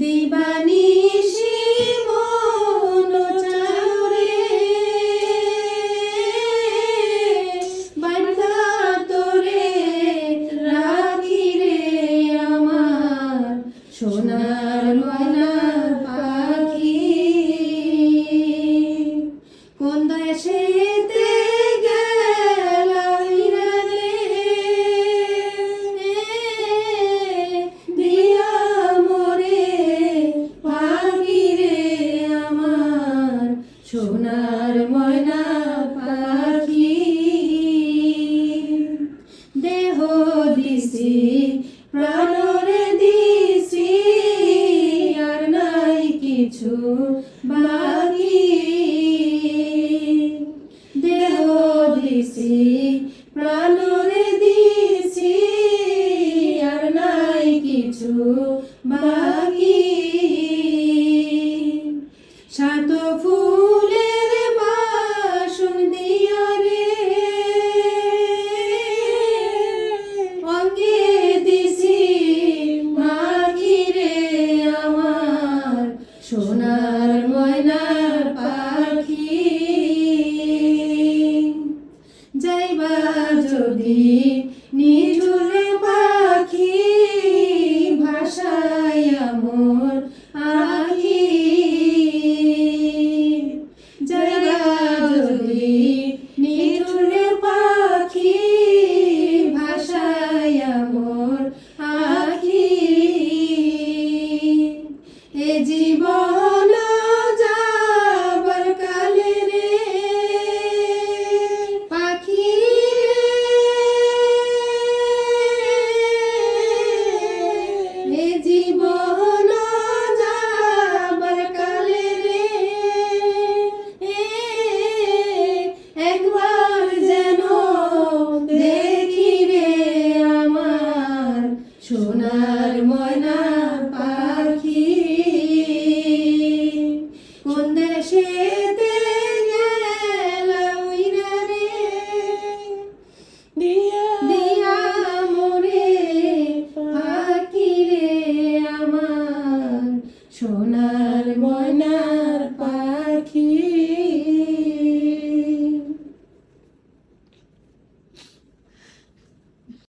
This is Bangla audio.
দিবানিশি মন চাউরে বান্ধা তোরে রাখি রে আমার সোনার ময়না পাখি। কোন দেশে সোনার ময়না পাখি দেহ দিছি প্রাণরে দিছি আর নাই কিছু বাকি। E